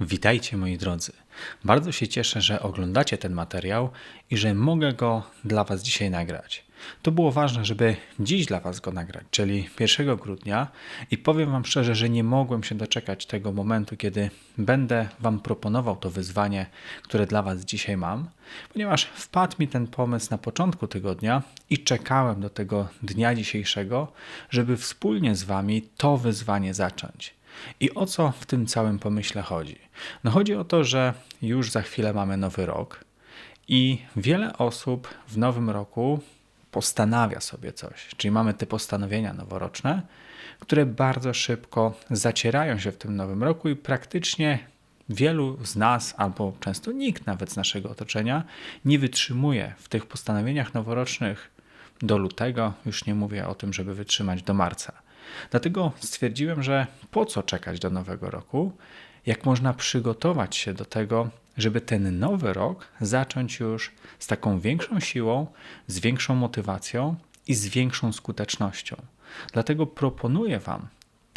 Witajcie moi drodzy. Bardzo się cieszę, że oglądacie ten materiał i że mogę go dla Was dzisiaj nagrać. To było ważne, żeby dziś dla Was go nagrać, czyli 1 grudnia i powiem Wam szczerze, że nie mogłem się doczekać tego momentu, kiedy będę Wam proponował to wyzwanie, które dla Was dzisiaj mam, ponieważ wpadł mi ten pomysł na początku tygodnia i czekałem do tego dnia dzisiejszego, żeby wspólnie z Wami to wyzwanie zacząć. I o co w tym całym pomyśle chodzi? No chodzi o to, że już za chwilę mamy nowy rok i wiele osób w nowym roku postanawia sobie coś. Czyli mamy te postanowienia noworoczne, które bardzo szybko zacierają się w tym nowym roku i praktycznie wielu z nas, albo często nikt nawet z naszego otoczenia, nie wytrzymuje w tych postanowieniach noworocznych do lutego. Już nie mówię o tym, żeby wytrzymać do marca. Dlatego stwierdziłem, że po co czekać do nowego roku, jak można przygotować się do tego, żeby ten nowy rok zacząć już z taką większą siłą, z większą motywacją i z większą skutecznością. Dlatego proponuję Wam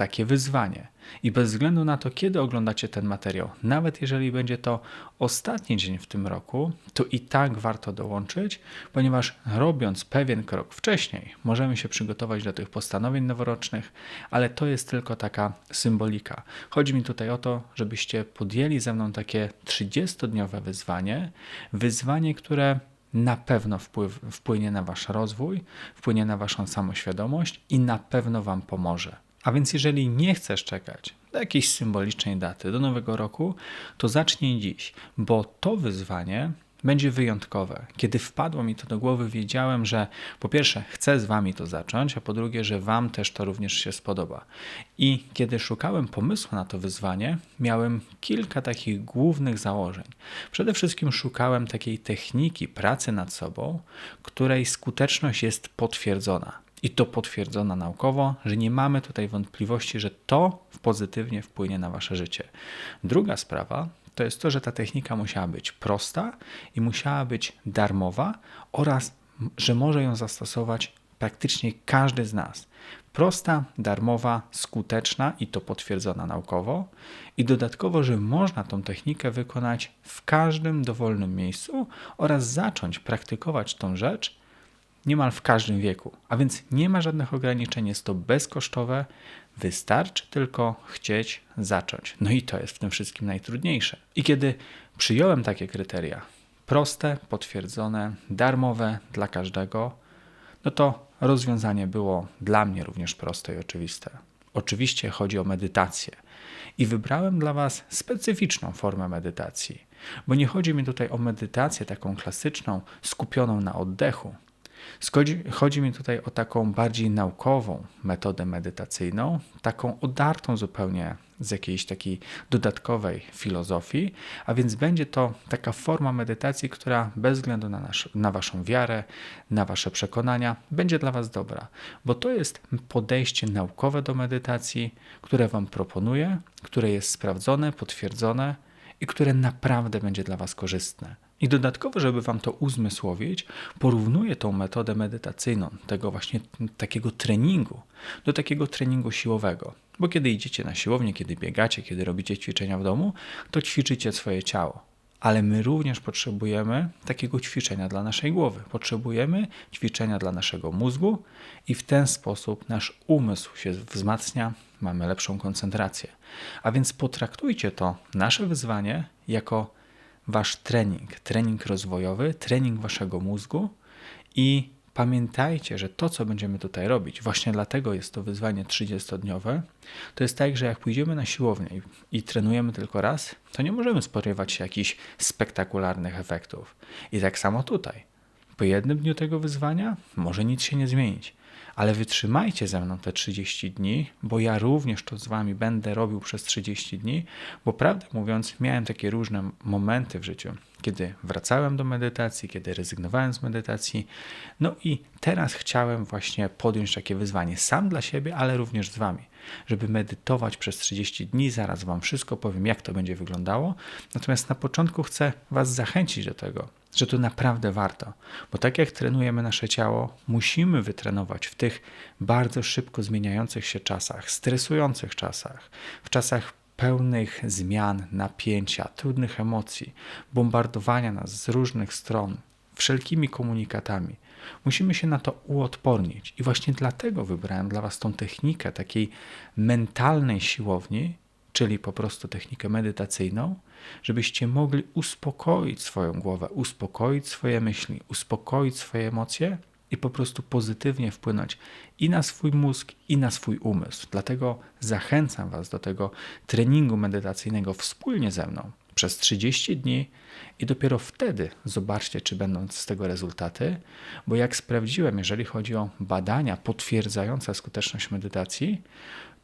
takie wyzwanie. I bez względu na to, kiedy oglądacie ten materiał, nawet jeżeli będzie to ostatni dzień w tym roku, to i tak warto dołączyć, ponieważ robiąc pewien krok wcześniej, możemy się przygotować do tych postanowień noworocznych, ale to jest tylko taka symbolika. Chodzi mi tutaj o to, żebyście podjęli ze mną takie 30-dniowe wyzwanie, wyzwanie, które na pewno wpływ, wpłynie na Wasz rozwój, wpłynie na Waszą samoświadomość i na pewno Wam pomoże. A więc jeżeli nie chcesz czekać do jakiejś symbolicznej daty, do nowego roku, to zacznij dziś, bo to wyzwanie będzie wyjątkowe. Kiedy wpadło mi to do głowy, wiedziałem, że po pierwsze chcę z Wami to zacząć, a po drugie, że Wam też to również się spodoba. I kiedy szukałem pomysłu na to wyzwanie, miałem kilka takich głównych założeń. Przede wszystkim szukałem takiej techniki pracy nad sobą, której skuteczność jest potwierdzona i to potwierdzono naukowo, że nie mamy tutaj wątpliwości, że to pozytywnie wpłynie na wasze życie. Druga sprawa to jest to, że ta technika musiała być prosta i musiała być darmowa oraz, że może ją zastosować praktycznie każdy z nas. Prosta, darmowa, skuteczna i to potwierdzona naukowo, i dodatkowo, że można tą technikę wykonać w każdym dowolnym miejscu oraz zacząć praktykować tą rzecz niemal w każdym wieku. A więc nie ma żadnych ograniczeń, jest to bezkosztowe, wystarczy tylko chcieć zacząć. No i to jest w tym wszystkim najtrudniejsze. I kiedy przyjąłem takie kryteria, proste, potwierdzone, darmowe dla każdego, no to rozwiązanie było dla mnie również proste i oczywiste. Oczywiście chodzi o medytację. I wybrałem dla Was specyficzną formę medytacji, bo nie chodzi mi tutaj o medytację taką klasyczną, skupioną na oddechu, Schodzi, chodzi mi tutaj o taką bardziej naukową metodę medytacyjną, taką odartą zupełnie z jakiejś takiej dodatkowej filozofii, a więc będzie to taka forma medytacji, która bez względu na, nasz, na Waszą wiarę, na Wasze przekonania, będzie dla Was dobra, bo to jest podejście naukowe do medytacji, które Wam proponuję, które jest sprawdzone, potwierdzone i które naprawdę będzie dla Was korzystne. I dodatkowo, żeby Wam to uzmysłowić, porównuję tą metodę medytacyjną, tego właśnie takiego treningu, do takiego treningu siłowego. Bo kiedy idziecie na siłownię, kiedy biegacie, kiedy robicie ćwiczenia w domu, to ćwiczycie swoje ciało. Ale my również potrzebujemy takiego ćwiczenia dla naszej głowy. Potrzebujemy ćwiczenia dla naszego mózgu i w ten sposób nasz umysł się wzmacnia, mamy lepszą koncentrację. A więc potraktujcie to nasze wyzwanie jako wasz trening, trening rozwojowy, trening waszego mózgu i pamiętajcie, że to, co będziemy tutaj robić, właśnie dlatego jest to wyzwanie 30-dniowe, to jest tak, że jak pójdziemy na siłownię i, i trenujemy tylko raz, to nie możemy spodziewać się jakichś spektakularnych efektów. I tak samo tutaj. Po jednym dniu tego wyzwania może nic się nie zmienić ale wytrzymajcie ze mną te 30 dni, bo ja również to z wami będę robił przez 30 dni, bo prawdę mówiąc, miałem takie różne momenty w życiu, kiedy wracałem do medytacji, kiedy rezygnowałem z medytacji. No i teraz chciałem właśnie podjąć takie wyzwanie sam dla siebie, ale również z wami, żeby medytować przez 30 dni. Zaraz wam wszystko powiem, jak to będzie wyglądało. Natomiast na początku chcę was zachęcić do tego, że to naprawdę warto, bo tak jak trenujemy nasze ciało, musimy wytrenować w tych bardzo szybko zmieniających się czasach, stresujących czasach, w czasach pełnych zmian, napięcia, trudnych emocji, bombardowania nas z różnych stron, wszelkimi komunikatami. Musimy się na to uodpornić. I właśnie dlatego wybrałem dla Was tą technikę takiej mentalnej siłowni, czyli po prostu technikę medytacyjną, żebyście mogli uspokoić swoją głowę, uspokoić swoje myśli, uspokoić swoje emocje i po prostu pozytywnie wpłynąć i na swój mózg, i na swój umysł. Dlatego zachęcam Was do tego treningu medytacyjnego wspólnie ze mną przez 30 dni i dopiero wtedy zobaczcie, czy będą z tego rezultaty, bo jak sprawdziłem, jeżeli chodzi o badania potwierdzające skuteczność medytacji,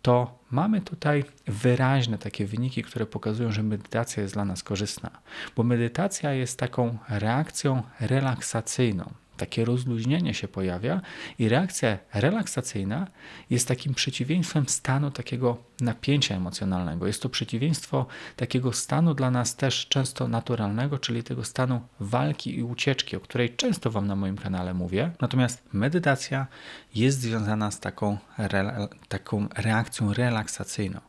to mamy tutaj wyraźne takie wyniki, które pokazują, że medytacja jest dla nas korzystna, bo medytacja jest taką reakcją relaksacyjną takie rozluźnienie się pojawia i reakcja relaksacyjna jest takim przeciwieństwem stanu takiego napięcia emocjonalnego. Jest to przeciwieństwo takiego stanu dla nas też często naturalnego, czyli tego stanu walki i ucieczki, o której często Wam na moim kanale mówię. Natomiast medytacja jest związana z taką, re, taką reakcją relaksacyjną,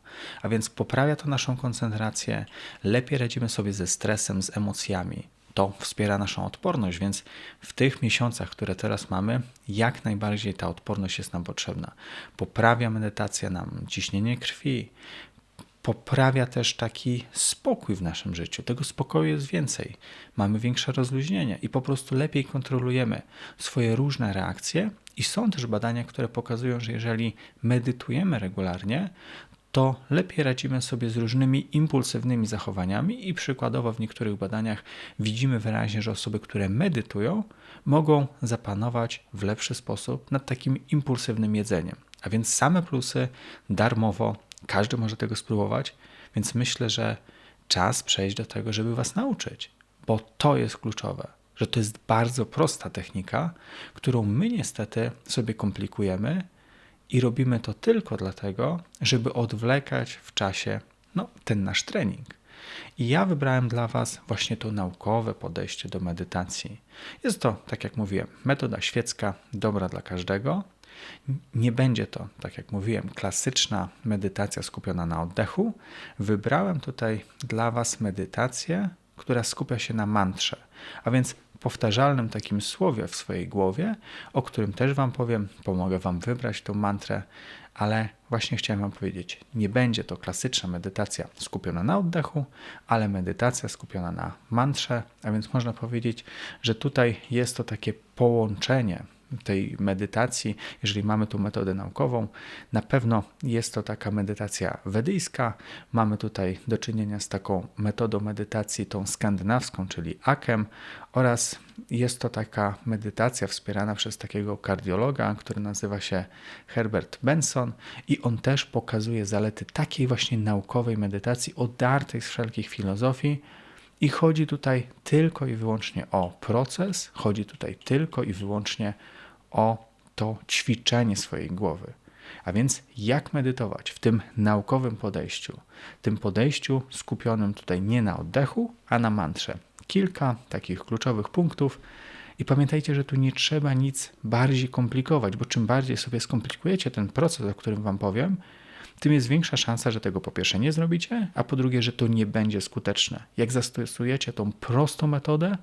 a więc poprawia to naszą koncentrację, lepiej radzimy sobie ze stresem, z emocjami to wspiera naszą odporność, więc w tych miesiącach, które teraz mamy, jak najbardziej ta odporność jest nam potrzebna. Poprawia medytacja nam ciśnienie krwi, poprawia też taki spokój w naszym życiu. Tego spokoju jest więcej. Mamy większe rozluźnienie i po prostu lepiej kontrolujemy swoje różne reakcje. I są też badania, które pokazują, że jeżeli medytujemy regularnie, to lepiej radzimy sobie z różnymi impulsywnymi zachowaniami i przykładowo w niektórych badaniach widzimy wyraźnie, że osoby, które medytują, mogą zapanować w lepszy sposób nad takim impulsywnym jedzeniem. A więc same plusy darmowo, każdy może tego spróbować, więc myślę, że czas przejść do tego, żeby Was nauczyć, bo to jest kluczowe że to jest bardzo prosta technika, którą my niestety sobie komplikujemy i robimy to tylko dlatego, żeby odwlekać w czasie no, ten nasz trening. I ja wybrałem dla Was właśnie to naukowe podejście do medytacji. Jest to, tak jak mówiłem, metoda świecka, dobra dla każdego. Nie będzie to, tak jak mówiłem, klasyczna medytacja skupiona na oddechu. Wybrałem tutaj dla Was medytację, która skupia się na mantrze, a więc powtarzalnym takim słowie w swojej głowie, o którym też Wam powiem, pomogę Wam wybrać tą mantrę, ale właśnie chciałem Wam powiedzieć, nie będzie to klasyczna medytacja skupiona na oddechu, ale medytacja skupiona na mantrze, a więc można powiedzieć, że tutaj jest to takie połączenie tej medytacji, jeżeli mamy tu metodę naukową, na pewno jest to taka medytacja wedyjska. Mamy tutaj do czynienia z taką metodą medytacji, tą skandynawską, czyli AKEM, oraz jest to taka medytacja wspierana przez takiego kardiologa, który nazywa się Herbert Benson, i on też pokazuje zalety takiej właśnie naukowej medytacji, odartej z wszelkich filozofii. I chodzi tutaj tylko i wyłącznie o proces, chodzi tutaj tylko i wyłącznie o to ćwiczenie swojej głowy. A więc jak medytować w tym naukowym podejściu, tym podejściu skupionym tutaj nie na oddechu, a na mantrze. Kilka takich kluczowych punktów. I pamiętajcie, że tu nie trzeba nic bardziej komplikować, bo czym bardziej sobie skomplikujecie ten proces, o którym Wam powiem, tym jest większa szansa, że tego po pierwsze nie zrobicie, a po drugie, że to nie będzie skuteczne. Jak zastosujecie tą prostą metodę,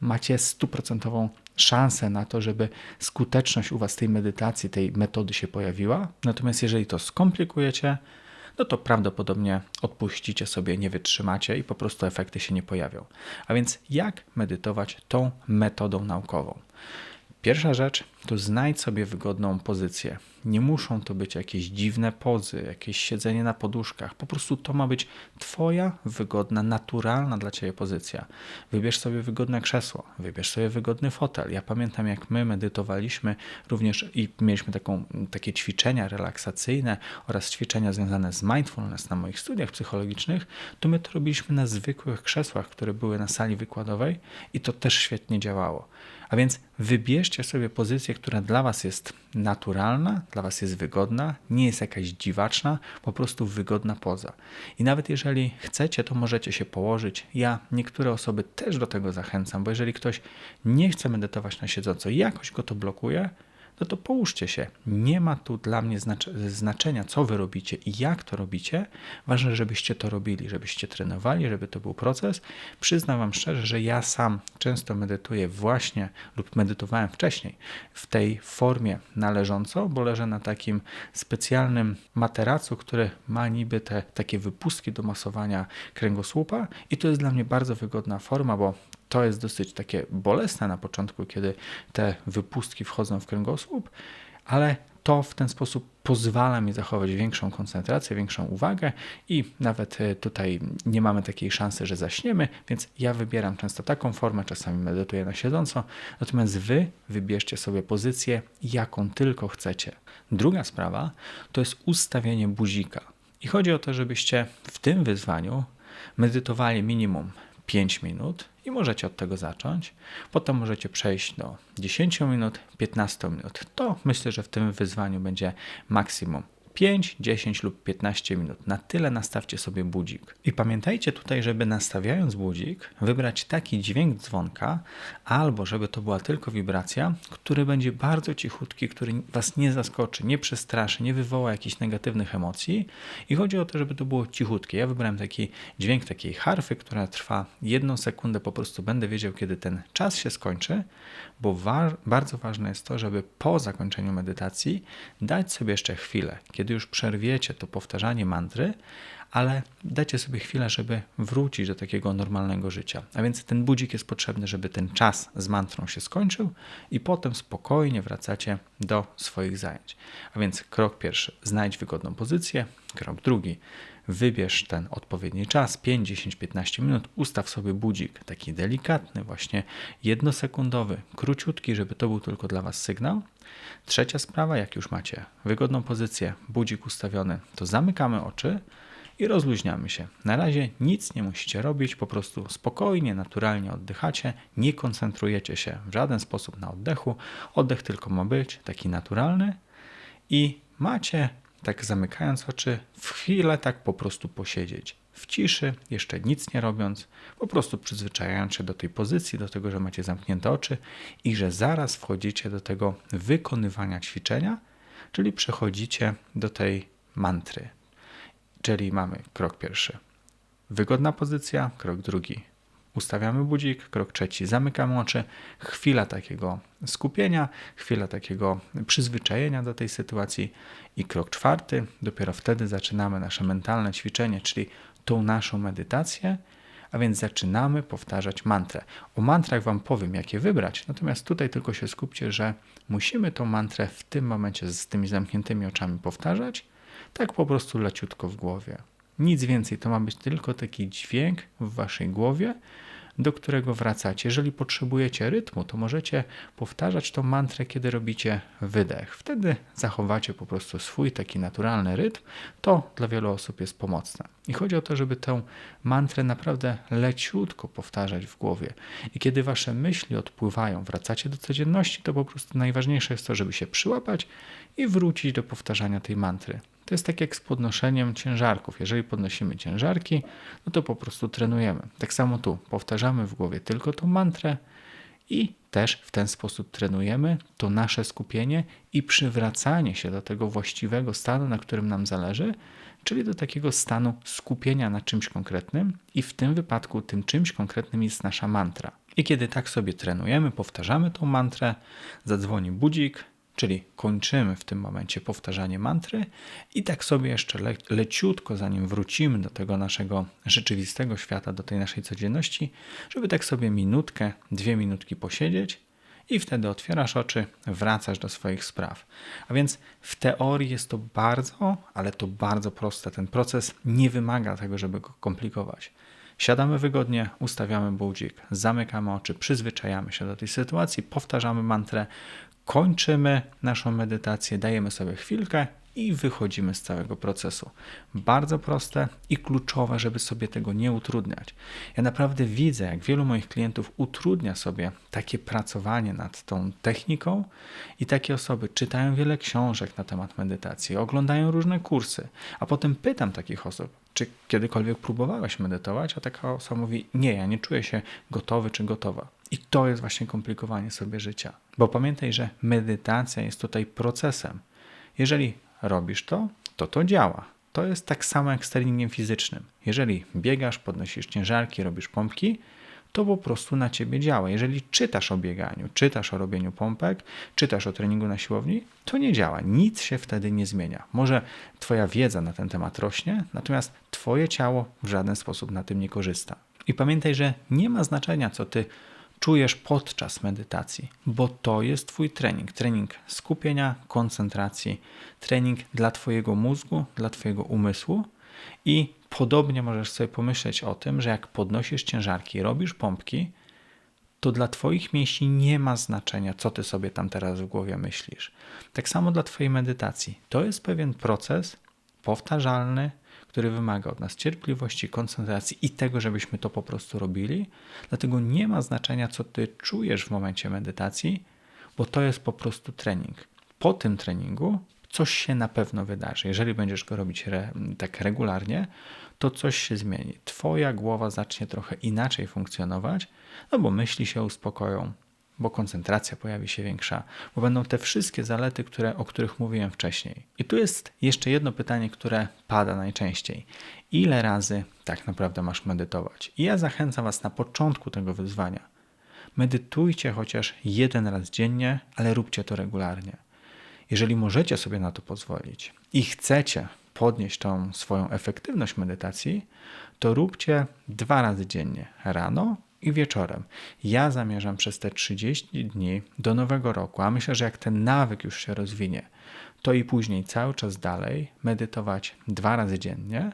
macie stuprocentową szansę na to, żeby skuteczność u Was tej medytacji, tej metody się pojawiła. Natomiast jeżeli to skomplikujecie, no to prawdopodobnie odpuścicie sobie, nie wytrzymacie i po prostu efekty się nie pojawią. A więc jak medytować tą metodą naukową? Pierwsza rzecz to znajdź sobie wygodną pozycję. Nie muszą to być jakieś dziwne pozy, jakieś siedzenie na poduszkach. Po prostu to ma być Twoja wygodna, naturalna dla Ciebie pozycja. Wybierz sobie wygodne krzesło, wybierz sobie wygodny fotel. Ja pamiętam, jak my medytowaliśmy również i mieliśmy taką, takie ćwiczenia relaksacyjne oraz ćwiczenia związane z mindfulness na moich studiach psychologicznych, to my to robiliśmy na zwykłych krzesłach, które były na sali wykładowej i to też świetnie działało. A więc wybierzcie sobie pozycję, która dla Was jest naturalna, dla Was jest wygodna, nie jest jakaś dziwaczna, po prostu wygodna poza. I nawet jeżeli chcecie, to możecie się położyć. Ja niektóre osoby też do tego zachęcam, bo jeżeli ktoś nie chce medytować na siedząco, jakoś go to blokuje, no to połóżcie się. Nie ma tu dla mnie znaczenia, co wy robicie i jak to robicie. Ważne, żebyście to robili, żebyście trenowali, żeby to był proces. Przyznam wam szczerze, że ja sam często medytuję właśnie lub medytowałem wcześniej w tej formie należąco, bo leżę na takim specjalnym materacu, który ma niby te takie wypustki do masowania kręgosłupa i to jest dla mnie bardzo wygodna forma, bo to jest dosyć takie bolesne na początku, kiedy te wypustki wchodzą w kręgosłup, ale to w ten sposób pozwala mi zachować większą koncentrację, większą uwagę i nawet e, tutaj nie mamy takiej szansy, że zaśniemy, więc ja wybieram często taką formę, czasami medytuję na siedząco, natomiast wy wybierzcie sobie pozycję, jaką tylko chcecie. Druga sprawa to jest ustawienie buzika. I chodzi o to, żebyście w tym wyzwaniu medytowali minimum 5 minut i możecie od tego zacząć. Potem możecie przejść do 10 minut, 15 minut. To myślę, że w tym wyzwaniu będzie maksimum 5, 10 lub 15 minut. Na tyle nastawcie sobie budzik. I pamiętajcie tutaj, żeby nastawiając budzik, wybrać taki dźwięk dzwonka, albo żeby to była tylko wibracja, który będzie bardzo cichutki, który Was nie zaskoczy, nie przestraszy, nie wywoła jakichś negatywnych emocji. I chodzi o to, żeby to było cichutkie. Ja wybrałem taki dźwięk takiej harfy, która trwa jedną sekundę, po prostu będę wiedział, kiedy ten czas się skończy, bo wa bardzo ważne jest to, żeby po zakończeniu medytacji dać sobie jeszcze chwilę, kiedy już przerwiecie to powtarzanie mantry, ale dajcie sobie chwilę, żeby wrócić do takiego normalnego życia. A więc ten budzik jest potrzebny, żeby ten czas z mantrą się skończył i potem spokojnie wracacie do swoich zajęć. A więc krok pierwszy, znajdź wygodną pozycję. Krok drugi, wybierz ten odpowiedni czas, 5, 10, 15 minut, ustaw sobie budzik, taki delikatny, właśnie jednosekundowy, króciutki, żeby to był tylko dla Was sygnał. Trzecia sprawa, jak już macie wygodną pozycję, budzik ustawiony, to zamykamy oczy i rozluźniamy się. Na razie nic nie musicie robić, po prostu spokojnie, naturalnie oddychacie, nie koncentrujecie się w żaden sposób na oddechu. Oddech tylko ma być taki naturalny i macie tak zamykając oczy, w chwilę tak po prostu posiedzieć. W ciszy, jeszcze nic nie robiąc, po prostu przyzwyczajając się do tej pozycji, do tego, że macie zamknięte oczy i że zaraz wchodzicie do tego wykonywania ćwiczenia, czyli przechodzicie do tej mantry. Czyli mamy krok pierwszy. Wygodna pozycja, krok drugi ustawiamy budzik, krok trzeci, zamykamy oczy, chwila takiego skupienia, chwila takiego przyzwyczajenia do tej sytuacji i krok czwarty, dopiero wtedy zaczynamy nasze mentalne ćwiczenie, czyli tą naszą medytację, a więc zaczynamy powtarzać mantrę. O mantrach Wam powiem, jakie wybrać, natomiast tutaj tylko się skupcie, że musimy tą mantrę w tym momencie z tymi zamkniętymi oczami powtarzać, tak po prostu leciutko w głowie. Nic więcej, to ma być tylko taki dźwięk w waszej głowie, do którego wracacie. Jeżeli potrzebujecie rytmu, to możecie powtarzać tą mantrę, kiedy robicie wydech. Wtedy zachowacie po prostu swój taki naturalny rytm. To dla wielu osób jest pomocne. I chodzi o to, żeby tę mantrę naprawdę leciutko powtarzać w głowie. I kiedy wasze myśli odpływają, wracacie do codzienności, to po prostu najważniejsze jest to, żeby się przyłapać i wrócić do powtarzania tej mantry. To jest tak jak z podnoszeniem ciężarków. Jeżeli podnosimy ciężarki, no to po prostu trenujemy. Tak samo tu powtarzamy w głowie tylko tą mantrę i też w ten sposób trenujemy to nasze skupienie i przywracanie się do tego właściwego stanu, na którym nam zależy, czyli do takiego stanu skupienia na czymś konkretnym i w tym wypadku tym czymś konkretnym jest nasza mantra. I kiedy tak sobie trenujemy, powtarzamy tą mantrę, zadzwoni budzik, Czyli kończymy w tym momencie powtarzanie mantry i tak sobie jeszcze le leciutko, zanim wrócimy do tego naszego rzeczywistego świata, do tej naszej codzienności, żeby tak sobie minutkę, dwie minutki posiedzieć i wtedy otwierasz oczy, wracasz do swoich spraw. A więc w teorii jest to bardzo, ale to bardzo proste. Ten proces nie wymaga tego, żeby go komplikować. Siadamy wygodnie, ustawiamy budzik, zamykamy oczy, przyzwyczajamy się do tej sytuacji, powtarzamy mantrę, kończymy naszą medytację, dajemy sobie chwilkę i wychodzimy z całego procesu. Bardzo proste i kluczowe, żeby sobie tego nie utrudniać. Ja naprawdę widzę, jak wielu moich klientów utrudnia sobie takie pracowanie nad tą techniką i takie osoby czytają wiele książek na temat medytacji, oglądają różne kursy, a potem pytam takich osób, czy kiedykolwiek próbowałeś medytować, a taka osoba mówi: Nie, ja nie czuję się gotowy czy gotowa. I to jest właśnie komplikowanie sobie życia. Bo pamiętaj, że medytacja jest tutaj procesem. Jeżeli robisz to, to to działa. To jest tak samo jak z treningiem fizycznym. Jeżeli biegasz, podnosisz ciężarki, robisz pompki, to po prostu na ciebie działa. Jeżeli czytasz o bieganiu, czytasz o robieniu pompek, czytasz o treningu na siłowni, to nie działa. Nic się wtedy nie zmienia. Może twoja wiedza na ten temat rośnie, natomiast twoje ciało w żaden sposób na tym nie korzysta. I pamiętaj, że nie ma znaczenia, co ty czujesz podczas medytacji, bo to jest Twój trening. Trening skupienia, koncentracji, trening dla Twojego mózgu, dla Twojego umysłu i podobnie możesz sobie pomyśleć o tym, że jak podnosisz ciężarki, robisz pompki, to dla Twoich mięśni nie ma znaczenia, co Ty sobie tam teraz w głowie myślisz. Tak samo dla Twojej medytacji. To jest pewien proces powtarzalny, który wymaga od nas cierpliwości, koncentracji i tego, żebyśmy to po prostu robili. Dlatego nie ma znaczenia, co Ty czujesz w momencie medytacji, bo to jest po prostu trening. Po tym treningu coś się na pewno wydarzy. Jeżeli będziesz go robić re, tak regularnie, to coś się zmieni. Twoja głowa zacznie trochę inaczej funkcjonować, no bo myśli się uspokoją, bo koncentracja pojawi się większa, bo będą te wszystkie zalety, które, o których mówiłem wcześniej. I tu jest jeszcze jedno pytanie, które pada najczęściej. Ile razy tak naprawdę masz medytować? I ja zachęcam Was na początku tego wyzwania. Medytujcie chociaż jeden raz dziennie, ale róbcie to regularnie. Jeżeli możecie sobie na to pozwolić i chcecie podnieść tą swoją efektywność medytacji, to róbcie dwa razy dziennie, rano i wieczorem. Ja zamierzam przez te 30 dni do nowego roku, a myślę, że jak ten nawyk już się rozwinie, to i później cały czas dalej medytować dwa razy dziennie.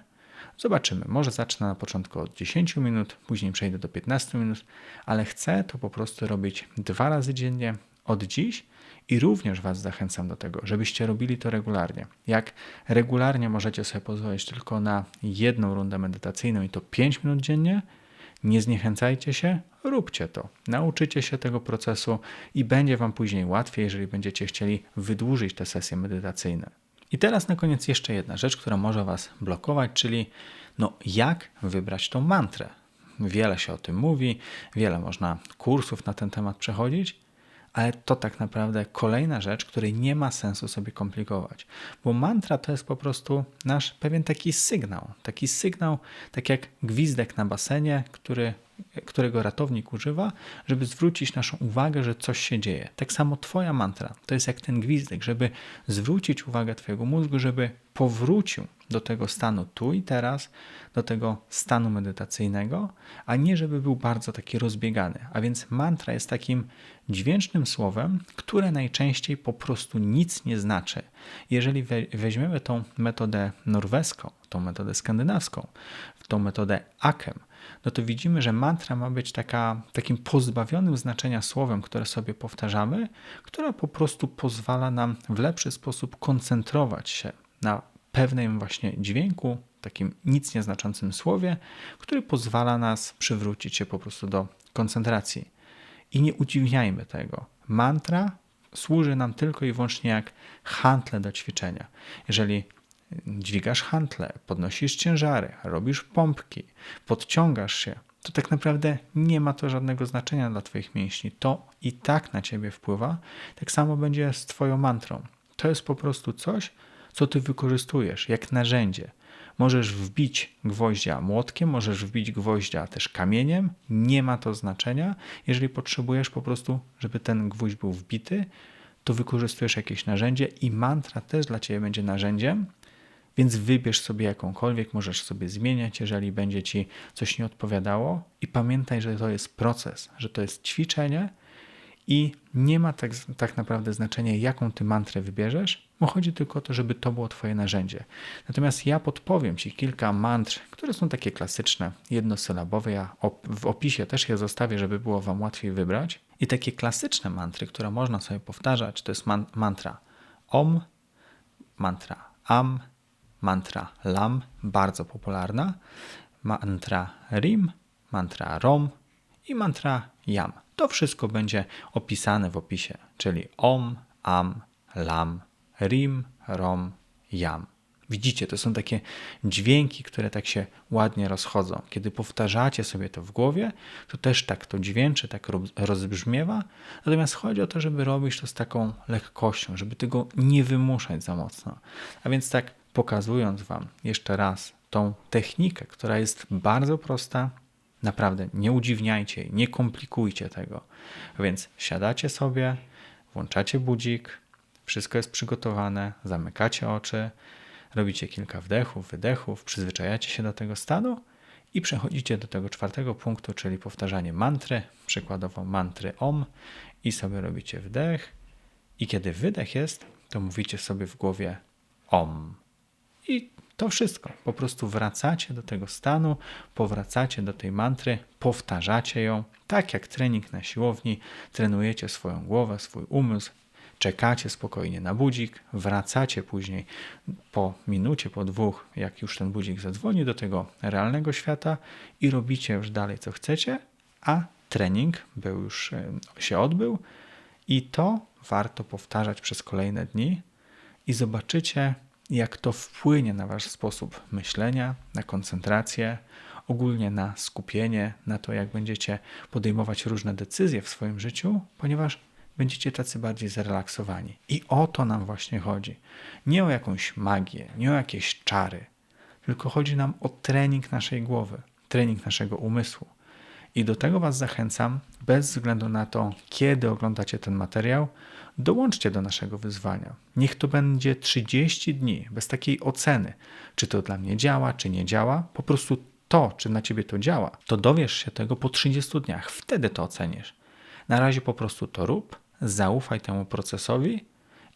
Zobaczymy. Może zacznę na początku od 10 minut, później przejdę do 15 minut, ale chcę to po prostu robić dwa razy dziennie od dziś i również Was zachęcam do tego, żebyście robili to regularnie. Jak regularnie możecie sobie pozwolić tylko na jedną rundę medytacyjną i to 5 minut dziennie, nie zniechęcajcie się, róbcie to. Nauczycie się tego procesu i będzie Wam później łatwiej, jeżeli będziecie chcieli wydłużyć te sesje medytacyjne. I teraz na koniec jeszcze jedna rzecz, która może Was blokować, czyli no jak wybrać tą mantrę. Wiele się o tym mówi, wiele można kursów na ten temat przechodzić, ale to tak naprawdę kolejna rzecz, której nie ma sensu sobie komplikować, bo mantra to jest po prostu nasz pewien taki sygnał, taki sygnał, tak jak gwizdek na basenie, który, którego ratownik używa, żeby zwrócić naszą uwagę, że coś się dzieje. Tak samo Twoja mantra to jest jak ten gwizdek, żeby zwrócić uwagę Twojego mózgu, żeby powrócił do tego stanu tu i teraz, do tego stanu medytacyjnego, a nie żeby był bardzo taki rozbiegany. A więc mantra jest takim dźwięcznym słowem, które najczęściej po prostu nic nie znaczy. Jeżeli weźmiemy tą metodę norweską, tą metodę skandynawską, tą metodę akem, no to widzimy, że mantra ma być taka, takim pozbawionym znaczenia słowem, które sobie powtarzamy, która po prostu pozwala nam w lepszy sposób koncentrować się na pewnym właśnie dźwięku, takim nic nieznaczącym słowie, który pozwala nas przywrócić się po prostu do koncentracji. I nie udziwniajmy tego. Mantra służy nam tylko i wyłącznie jak hantle do ćwiczenia. Jeżeli dźwigasz hantle, podnosisz ciężary, robisz pompki, podciągasz się, to tak naprawdę nie ma to żadnego znaczenia dla Twoich mięśni. To i tak na Ciebie wpływa. Tak samo będzie z Twoją mantrą. To jest po prostu coś, co Ty wykorzystujesz jak narzędzie. Możesz wbić gwoździa młotkiem, możesz wbić gwoździa też kamieniem, nie ma to znaczenia. Jeżeli potrzebujesz po prostu, żeby ten gwóźdź był wbity, to wykorzystujesz jakieś narzędzie i mantra też dla Ciebie będzie narzędziem, więc wybierz sobie jakąkolwiek, możesz sobie zmieniać, jeżeli będzie Ci coś nie odpowiadało i pamiętaj, że to jest proces, że to jest ćwiczenie i nie ma tak, tak naprawdę znaczenia, jaką Ty mantrę wybierzesz, bo chodzi tylko o to, żeby to było Twoje narzędzie. Natomiast ja podpowiem Ci kilka mantr, które są takie klasyczne, jednosylabowe. Ja w opisie też je zostawię, żeby było Wam łatwiej wybrać. I takie klasyczne mantry, które można sobie powtarzać, to jest man mantra OM, mantra AM, mantra LAM, bardzo popularna, mantra RIM, mantra ROM i mantra YAM. To wszystko będzie opisane w opisie, czyli OM, AM, LAM, Rim, Rom, Yam. Widzicie, to są takie dźwięki, które tak się ładnie rozchodzą. Kiedy powtarzacie sobie to w głowie, to też tak to dźwięczy, tak rozbrzmiewa. Natomiast chodzi o to, żeby robić to z taką lekkością, żeby tego nie wymuszać za mocno. A więc tak pokazując Wam jeszcze raz tą technikę, która jest bardzo prosta, naprawdę nie udziwniajcie, nie komplikujcie tego. Więc siadacie sobie, włączacie budzik, wszystko jest przygotowane, zamykacie oczy, robicie kilka wdechów, wydechów, przyzwyczajacie się do tego stanu i przechodzicie do tego czwartego punktu, czyli powtarzanie mantry, przykładowo mantry OM i sobie robicie wdech i kiedy wydech jest, to mówicie sobie w głowie OM. I to wszystko. Po prostu wracacie do tego stanu, powracacie do tej mantry, powtarzacie ją, tak jak trening na siłowni, trenujecie swoją głowę, swój umysł, czekacie spokojnie na budzik, wracacie później po minucie, po dwóch, jak już ten budzik zadzwoni do tego realnego świata i robicie już dalej co chcecie, a trening był już e, się odbył i to warto powtarzać przez kolejne dni i zobaczycie, jak to wpłynie na wasz sposób myślenia, na koncentrację, ogólnie na skupienie, na to, jak będziecie podejmować różne decyzje w swoim życiu, ponieważ będziecie tacy bardziej zrelaksowani. I o to nam właśnie chodzi. Nie o jakąś magię, nie o jakieś czary, tylko chodzi nam o trening naszej głowy, trening naszego umysłu. I do tego Was zachęcam, bez względu na to, kiedy oglądacie ten materiał, dołączcie do naszego wyzwania. Niech to będzie 30 dni, bez takiej oceny, czy to dla mnie działa, czy nie działa. Po prostu to, czy na ciebie to działa, to dowiesz się tego po 30 dniach. Wtedy to ocenisz. Na razie po prostu to rób, zaufaj temu procesowi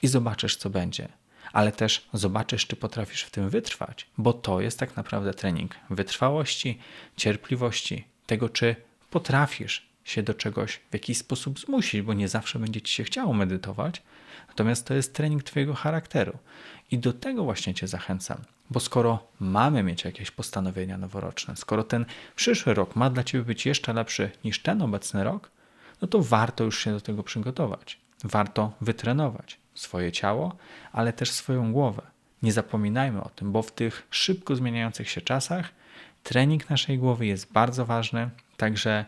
i zobaczysz, co będzie. Ale też zobaczysz, czy potrafisz w tym wytrwać, bo to jest tak naprawdę trening wytrwałości, cierpliwości, tego, czy potrafisz się do czegoś w jakiś sposób zmusić, bo nie zawsze będzie ci się chciało medytować. Natomiast to jest trening Twojego charakteru. I do tego właśnie Cię zachęcam, bo skoro mamy mieć jakieś postanowienia noworoczne, skoro ten przyszły rok ma dla Ciebie być jeszcze lepszy niż ten obecny rok, no to warto już się do tego przygotować. Warto wytrenować swoje ciało, ale też swoją głowę. Nie zapominajmy o tym, bo w tych szybko zmieniających się czasach trening naszej głowy jest bardzo ważny, także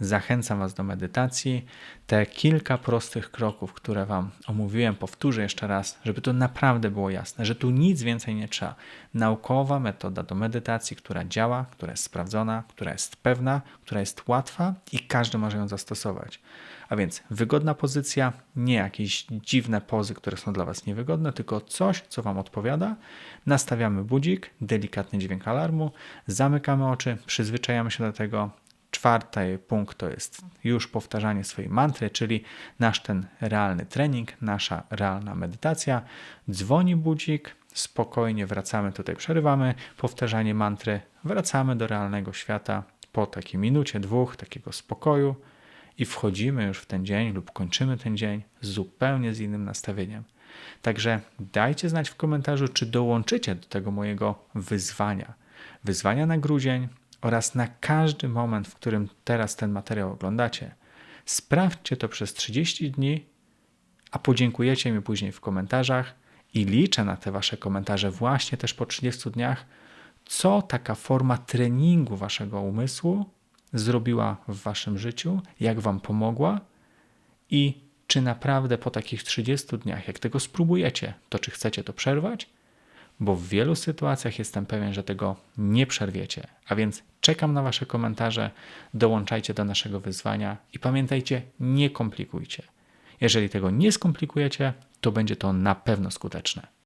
Zachęcam Was do medytacji. Te kilka prostych kroków, które Wam omówiłem, powtórzę jeszcze raz, żeby to naprawdę było jasne, że tu nic więcej nie trzeba. Naukowa metoda do medytacji, która działa, która jest sprawdzona, która jest pewna, która jest łatwa i każdy może ją zastosować. A więc wygodna pozycja, nie jakieś dziwne pozy, które są dla Was niewygodne, tylko coś, co Wam odpowiada. Nastawiamy budzik, delikatny dźwięk alarmu, zamykamy oczy, przyzwyczajamy się do tego, Czwarty punkt to jest już powtarzanie swojej mantry, czyli nasz ten realny trening, nasza realna medytacja. Dzwoni budzik, spokojnie wracamy, tutaj przerywamy powtarzanie mantry, wracamy do realnego świata po takiej minucie, dwóch takiego spokoju i wchodzimy już w ten dzień lub kończymy ten dzień zupełnie z innym nastawieniem. Także dajcie znać w komentarzu, czy dołączycie do tego mojego wyzwania. Wyzwania na grudzień, oraz na każdy moment, w którym teraz ten materiał oglądacie. Sprawdźcie to przez 30 dni, a podziękujecie mi później w komentarzach i liczę na te Wasze komentarze właśnie też po 30 dniach, co taka forma treningu Waszego umysłu zrobiła w Waszym życiu, jak Wam pomogła i czy naprawdę po takich 30 dniach, jak tego spróbujecie, to czy chcecie to przerwać, bo w wielu sytuacjach jestem pewien, że tego nie przerwiecie. A więc czekam na Wasze komentarze, dołączajcie do naszego wyzwania i pamiętajcie, nie komplikujcie. Jeżeli tego nie skomplikujecie, to będzie to na pewno skuteczne.